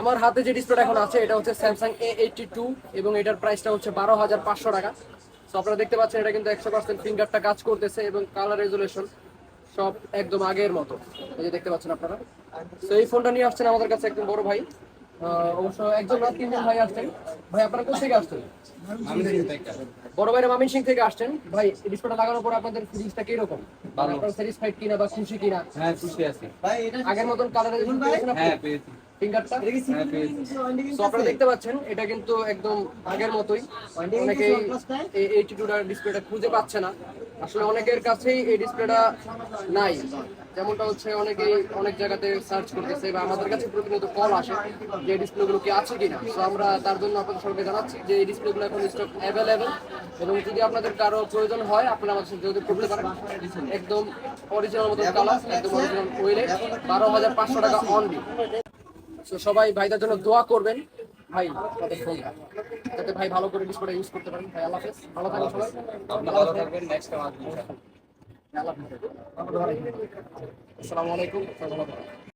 আমার হাতে যে ডিসপ্লেটা এখন আছে এটা হচ্ছে স্যামসাং এ এইটটি টু এবং এটার প্রাইসটা হচ্ছে বারো হাজার পাঁচশো টাকা। তো আপনারা দেখতে পাচ্ছেন এটা কিন্তু একশো পার্সেন্ট ফিঙ্গারটা কাজ করতেছে এবং কালার রেজুলেশন সব একদম আগের মতো। এই যে দেখতে পাচ্ছেন আপনারা। তো এই ফোনটা নিয়ে আসছেন আমাদের কাছে একদম বড় ভাই। অবশ্য একজন না তিনজন ভাই আসছেন। ভাই আপনারা কোথা থেকে আসছেন? বড় ভাইরা মামিন সিং থেকে আসছেন। ভাই এই ডিসপ্লেটা লাগানোর পর আপনাদের ফিলিংসটা কীরকম? ভালো। আপনারা স্যাটিসফাইড কিনা বা খুশি কিনা? হ্যাঁ খুশি আছি। আগের মতন কালার হ্যাঁ পেয়েছি। ফিঙ্গারটা তো আপনারা দেখতে পাচ্ছেন এটা কিন্তু একদম আগের মতোই। অনেকেই এই এইটি টুটার ডিসপ্লেটা খুঁজে পাচ্ছে না। আসলে অনেকের কাছেই এই ডিসপ্লেটা নাই। যেমনটা হচ্ছে অনেকেই অনেক জায়গাতে সার্চ করতেছে বা আমাদের কাছে প্রতিনিয়ত কল আসে যে এই ডিসপ্লেগুলো কি আছে কিনা। তো আমরা তার জন্য আপনাদের সবাইকে জানাচ্ছি যে এই ডিসপ্লেগুলো এখন স্টক অ্যাভেলেবেল এবং যদি আপনাদের কারও প্রয়োজন হয় আপনারা আমাদের সাথে যোগাযোগ করতে পারেন। একদম অরিজিনাল মতো কালার একদম অরিজিনাল ওয়েলে। বারো হাজার পাঁচশো টাকা অনলি তো সবাই ভাইদের জন্য দোয়া করবেন। ভাই তাদের ফোনটা যাতে ভাই ভালো করে ডিসপ্লে ইউজ করতে পারেন। ভাই আল্লাহ হাফেজ। ভালো থাকবেন সবাই। ভালো থাকবেন। নেক্সট টাইম আসবেন আল্লাহ হাফেজ। আসসালামু আলাইকুম।